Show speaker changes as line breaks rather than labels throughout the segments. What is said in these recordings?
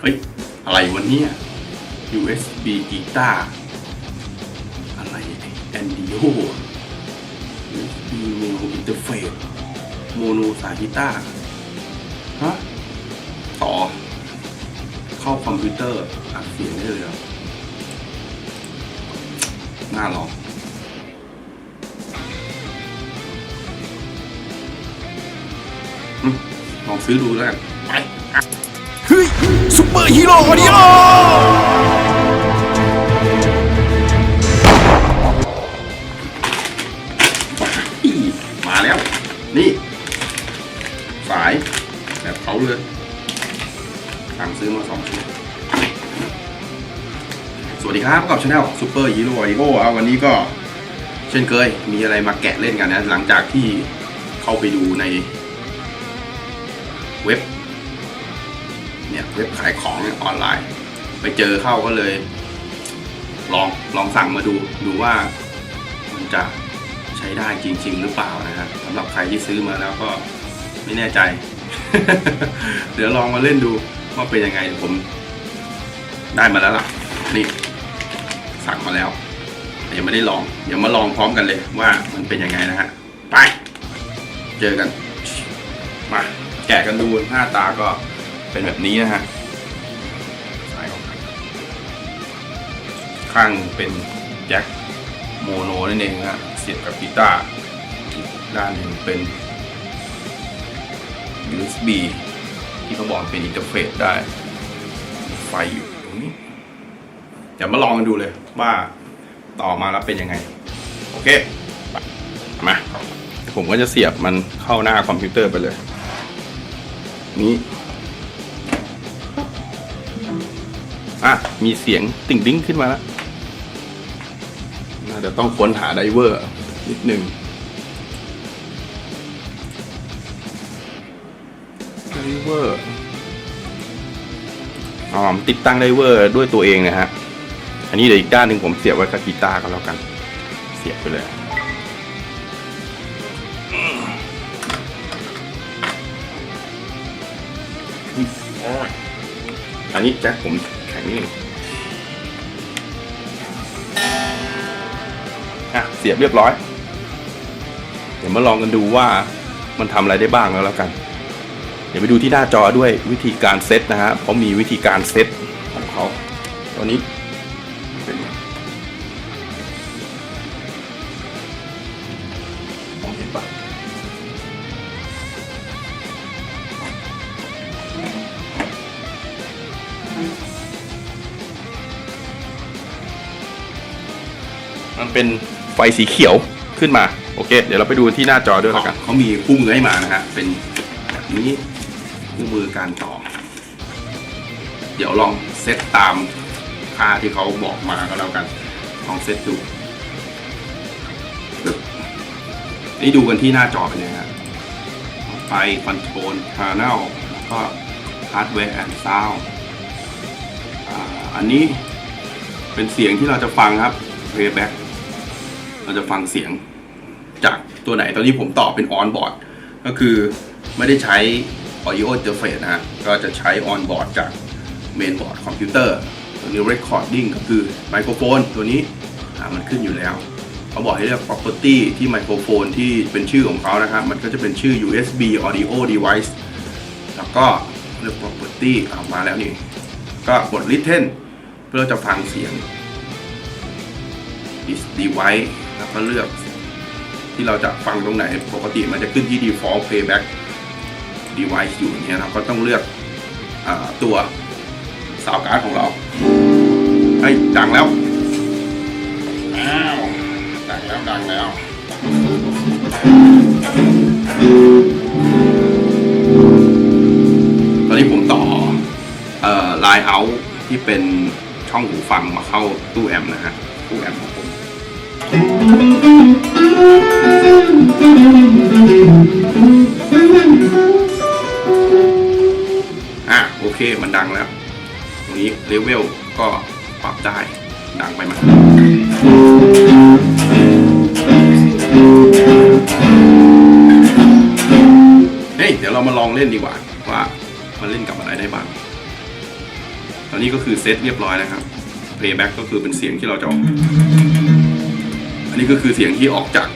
เฮ้ย อะไรวันนี้ USB กีตาร์อะไรแอนดิโอ USB โมโนอินเตอร์เฟซโมโนสายกีตาร์ฮะต่อ เข้าคอมพิวเตอร์อัดเสียงได้เลยเหรอน่าลองอืมลองซื้อดูแล้วกันไป
เฮ้ย ซุปเปอร์ฮีโร่ออดิโอ
มาแล้ว นี่ สาย แบบเขาเลยสั่งซื้อมาสองชุดสวัสดีครับพบกับช anel ซูเปอร์ฮีโร่อ d โอวันนี้ก็ เช่นเคย มีอะไรมาแกะเล่นกันนะ หลังจากที่เข้าไปดูในเว็บ เนี่ยเว็บขายของเนี่ยออนไลน์ ไปเจอเข้าก็เลย ลองลองสั่งมาดูดูว่ามันจะใช้ได้จริง ๆ หรือเปล่านะฮะสำหรับใครที่ซื้อมาแล้วก็ไม่แน่ใจ เดี๋ยวลองมาเล่นดูว่าเป็นยังไงผม ได้มาแล้วล่ะ นี่สั่งมาแล้วยังไม่ได้ลอง เดี๋ยวมาลองพร้อมกันเลยว่ามันเป็นยังไงนะฮะไป เจอกัน มาแกะกันดูหน้าตาก็ เป็นแบบนี้นะฮะสายออกข้างเป็นแจ็คโมโนนั่นเองฮะเสียบกับกีตาร์ด้านหนึ่งเป็น USB ที่เขาบอกเป็นอินเทอร์เฟซได้ ไฟอยู่ตรงนี้ เดี๋ยวมาลองกันดูเลยว่าต่อมาแล้วเป็นยังไง โอเค มา ผมก็จะเสียบมันเข้าหน้าคอมพิวเตอร์ไปเลย นี้ อะ มีเสียงติ่งดิ้งขึ้นมาแล้วน่าจะต้องค้นหาไดเวอร์นิดหนึ่งไดเวอร์อ๋อติดตั้งไดเวอร์ด้วยตัวเองนะฮะ อันนี้เดี๋ยวอีกด้านหนึ่งผมเสียบไว้กับกีตาร์ก็แล้วกัน เสียบไปเลยอันนี้แจ็คผม อะ เสียบเรียบร้อย เดี๋ยวมาลองกันดูว่ามันทำอะไรได้บ้างแล้วแล้วกัน เดี๋ยวไปดูที่หน้าจอด้วยวิธีการเซตนะฮะเพราะมีวิธีการเซตของเขาตอนนี้ มันเป็นไฟสีเขียวขึ้นมา โอเค เดี๋ยวเราไปดูที่หน้าจอด้วยแล้วกันเขามีคู่มือให้มานะฮะเป็นแบบนี้คู่มือการต่อ เดี๋ยวลองเซตตามค่าที่เขาบอกมาก็แล้วกัน ลองเซตดูนี่ดูกันที่หน้าจอไปเลยฮะไปคอนโทรลพา n นลแล้วก็ฮาร์ดแวร์แอนด์ซาวอันนี้เป็นเสียงที่เราจะฟังครับ playback เราจะฟังเสียงจากตัวไหน ตอนนี้ผมต่อเป็น on board ก็คือไม่ได้ใช้ audio interface นะฮะ ก็จะใช้ on board จาก main board คอมพิวเตอร์ ตัวนี้ recording ก็คือไมโครโฟนตัวนี้มันขึ้นอยู่แล้วเขาบอกให้เลือก property ที่ไมโครโฟนที่เป็นชื่อของเขานะครับ มันก็จะเป็นชื่อ USB audio device แล้วก็เลือก property ออกมาแล้วนี่ ก็กด listen เพื่อจะฟังเสียง is device แล้วก็เลือกที่เราจะฟังตรงไหน ปกติมันจะขึ้นที่ default playback device อยู่อย่างเงี้ยเราก็ต้องเลือกอาตัวสาวการ์ดของเราเฮ้ยดังแล้วอ้าวดังแล้วดังแล้วตอนนี้ผมต่อเอ่อไลน์เอาที่เป็นช่องหูฟังมาเข้าตู้แอมป์นะฮะตู้แอมป์ของผม อะโอเคมันดังแล้ว ตรงนี้เลเวลก็ปรับได้ดังไปไหมเฮ้ยเดี๋ยวเรามาลองเล่นดีกว่า ว่ามันเล่นกับอะไรได้บ้างอนนี้ก็คือเซตเรียบร้อยนะครับ playback ก็คือเป็นเสียงที่เราจะออก นนี้ก็คือเสียงที่ออกจาก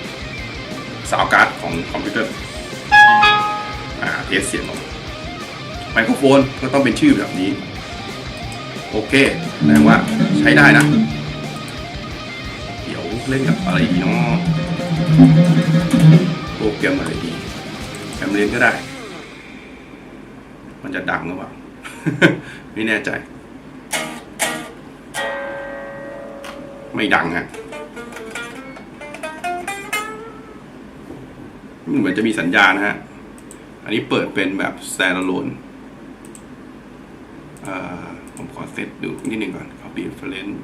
สาวการ์ดของคอมพิวเตอร์อ่าเทสเสียงออกไมโครโฟนก็ต้องเป็นชื่อแบบนี้ โอเคแสดงว่าใช้ได้นะ เดี๋ยวเล่นกับอะไรดีเนาะโปรแกรมอะไรดีแกรมเรียนก็ได้ มันจะดังหรือเปล่า ไม่แน่ใจ ไม่ดังฮะ เหมือนจะมีสัญญาณนะฮะ อันนี้เปิดเป็นแบบ standalone ผมขอเซตดูนิดนึงก่อนเอา reference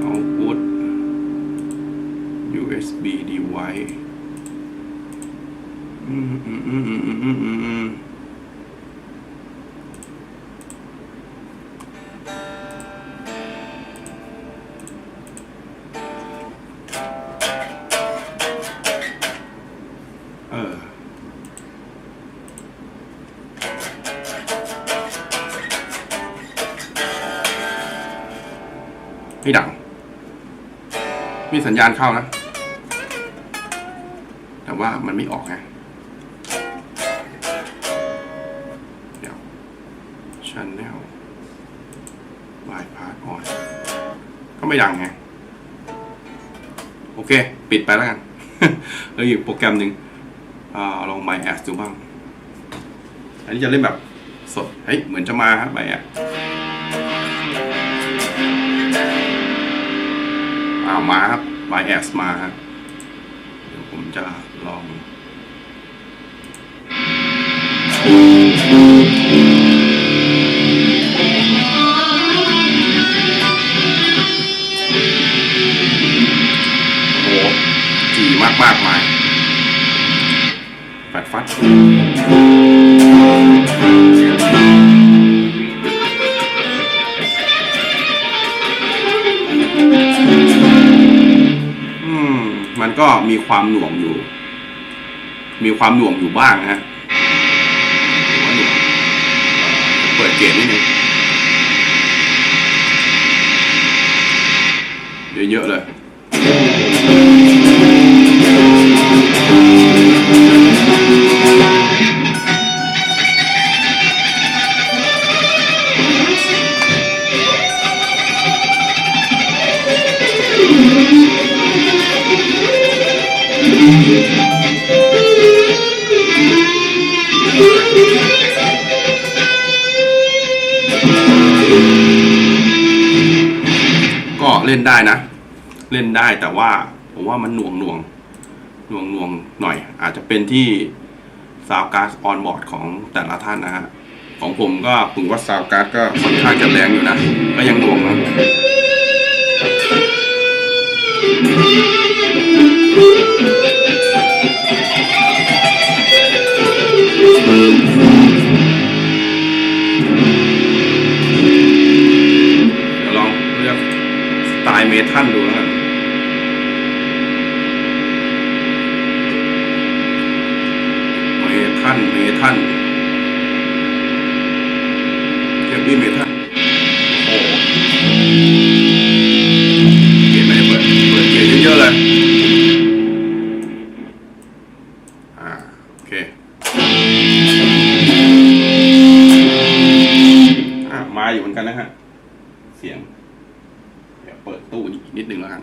เอา put USB device อืมอืมอืมอืมอืมอืม มีสัญญาณเข้านะ แต่ว่ามันไม่ออกไงเดี๋ยว channel bypass on ก็ไม่ดังไง โอเค ปิดไปแล้วกันแล้วอีกโปรแกรมหนึ่งอลอง My Ads ดูบ้าง อันนี้จะเล่นแบบสด เฮ้ย เหมือนจะมาครับ My Ads อ้าวมาครับ My Ads มาครับเดี๋ยวผมจะลองโอ้โหจีมากมากมายแฟดฟัด ก็มีความหน่วงอยู่ มีความหน่วงอยู่บ้างนะฮะเปิดเกียร์นิดนึงเยอะๆเลย ก็เล่นได้นะ เล่นได้แต่ว่าผมว่ามันหน่วงหน่วงหน่วงหน่วงหน่อย อาจจะเป็นที่ซาวการ์ดออนบอร์ดของแต่ละท่านนะฮะ ของผมก็ผมว่าซาวการ์ดก็ค่อนข้างจะแรงอยู่นะ ก็ยังหน่วงนะ ลองเลือกสไตล์เมทัลดูแล้วกันเมทัลเมทัล สียง เดี๋ยวเปิดตู้อีกนิดนึงแล้วกัน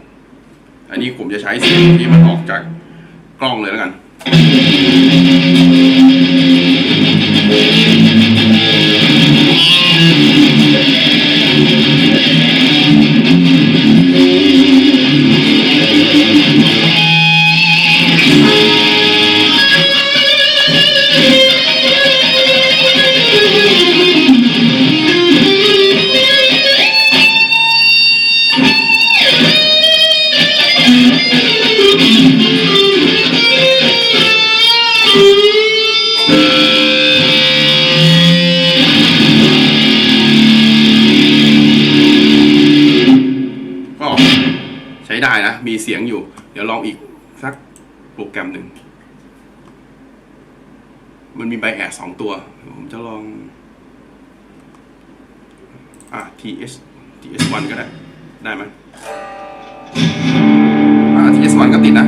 อันนี้ผมจะใช้เสียงที่มันออกจากกล้องเลยแล้วกัน ลองอีกสักโปรแกรมหนึ่ง มันมีไบแอดสองตัว ผมจะลอง อะ TS TS1 ก็ได้ ได้ไหมอ่า TS1 ก็ติดนะ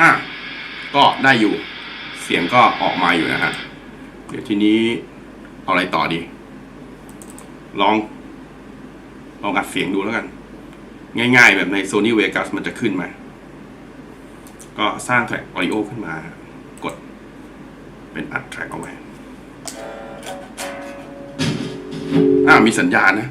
อะก็ได้อยู่ เสียงก็ออกมาอยู่นะฮะ เดี๋ยวทีนี้เอาอะไรต่อดี ลอง ลองอัดเสียงดูแล้วกัน ง่ายๆ แบบใน Sony Vegas มันจะขึ้นมา ก็สร้างแทร็กออดิโอขึ้นมา กดเป็นอัดแทร็กเอาไว้อ่ามีสัญญาณนะ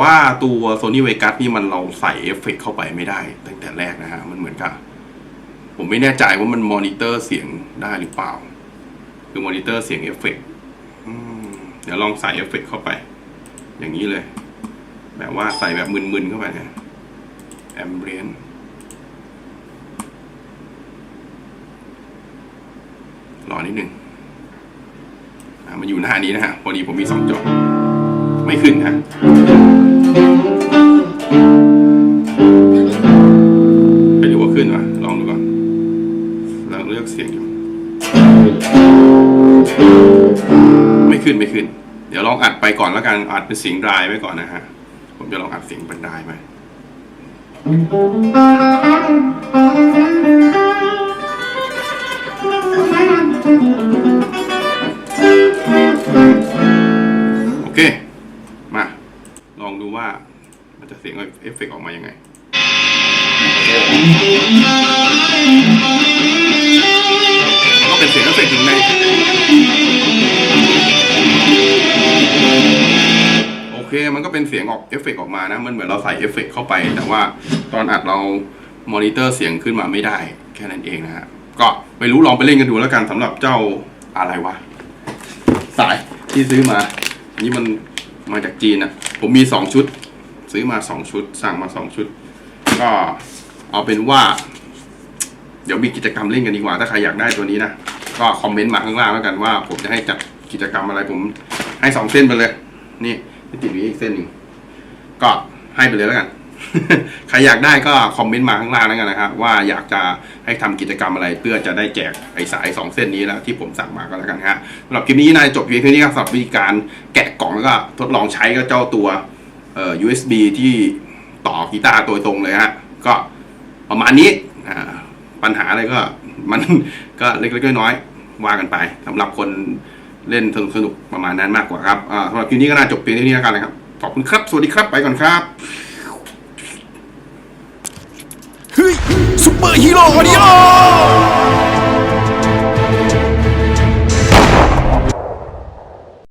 ว่าตัว Sony Vegas นี่มันเราใส่เอฟเฟกต์เข้าไปไม่ได้ตั้งแต่แรกนะฮะ มันเหมือนกับ ผมไม่แน่ใจว่ามันมอนิเตอร์เสียงได้หรือเปล่า คือมอนิเตอร์เสียงเอฟเฟกต์เดี๋ยวลองใส่เอฟเฟกต์เข้าไป อย่างนี้เลย แบบว่าใส่แบบมึนๆเข้าไปนะแอมเบียนรอนิดหนึ่งมันอยู่หน้านี้นะฮะ พอดีผมมีสองจอไม่ขึ้นฮะ ไปดูว่าขึ้นวะลองดูก่อนลองเลือกเสียงอยู่ไม่ขึ้นไม่ขึ้น เดี๋ยวลองอัดไปก่อนแล้วกันอัดเป็นเสียงดรายไว้ก่อนนะฮะ ผมจะลองอัดเสียงเป็นดรายไหมโอเค องดูว่ามันจะเสียงเอฟเฟกต์ออกมายังไงก็เป็นเสียงเอฟเฟกต์ถึงในโอเคมันก็เป็นเสียงออกเอฟเฟกต์ออกมานะ มันเหมือนเราใส่เอฟเฟกต์เข้าไป แต่ว่าตอนอัดเรามอนิเตอร์เสียงขึ้นมาไม่ได้แค่นั้นเองนะฮะก็ไม่รู้ลองไปเล่นกันดูแล้วกันสำหรับเจ้าอะไรวะ สายที่ซื้อมา อันนี้มันมาจากจีนอะ ผมมีสองชุด ซื้อมาสองชุด สั่งมาสองชุด ก็เอาเป็นว่า เดี๋ยวมีกิจกรรมเล่นกันดีกว่า ถ้าใครอยากได้ตัวนี้นะ ก็คอมเมนต์มาข้างล่างแล้วกันว่า ผมจะให้จัดกิจกรรมอะไรผม ให้สองเส้นไปเลย นี่ติดอยู่อีกเส้นหนึ่งก็ให้ไปเลยแล้วกัน ใครอยากได้ก็คอมเมนต์มาข้างล่างแล้วกันนะครับว่าอยากจะให้ทำกิจกรรมอะไรเพื่อจะได้แจกไอ้สายสองเส้นนี้แล้วที่ผมสั่งมาก็แล้วกันฮะสำหรับคลิปนี้นายจบเพียงเท่านี้ครับสำหรับวิธีการแกะกล่องแล้วก็ทดลองใช้ก็เจ้าตัวเอ่อ USB ที่ต่อกีตาร์ตัวตรงเลยฮะก็ประมาณนี้ปัญหาอะไรก็มันก็เล็กๆน้อยๆว่ากันไปสำหรับคนเล่นสนุกๆประมาณนั้นมากกว่าครับสำหรับคลิปนี้ก็น่าจบเพียงเท่านี้แล้วกันนะครับขอบคุณครับ สวัสดีครับ ไปก่อนครับ
เฮ้ยซุปเปอร์ฮีโร่ออดิโอ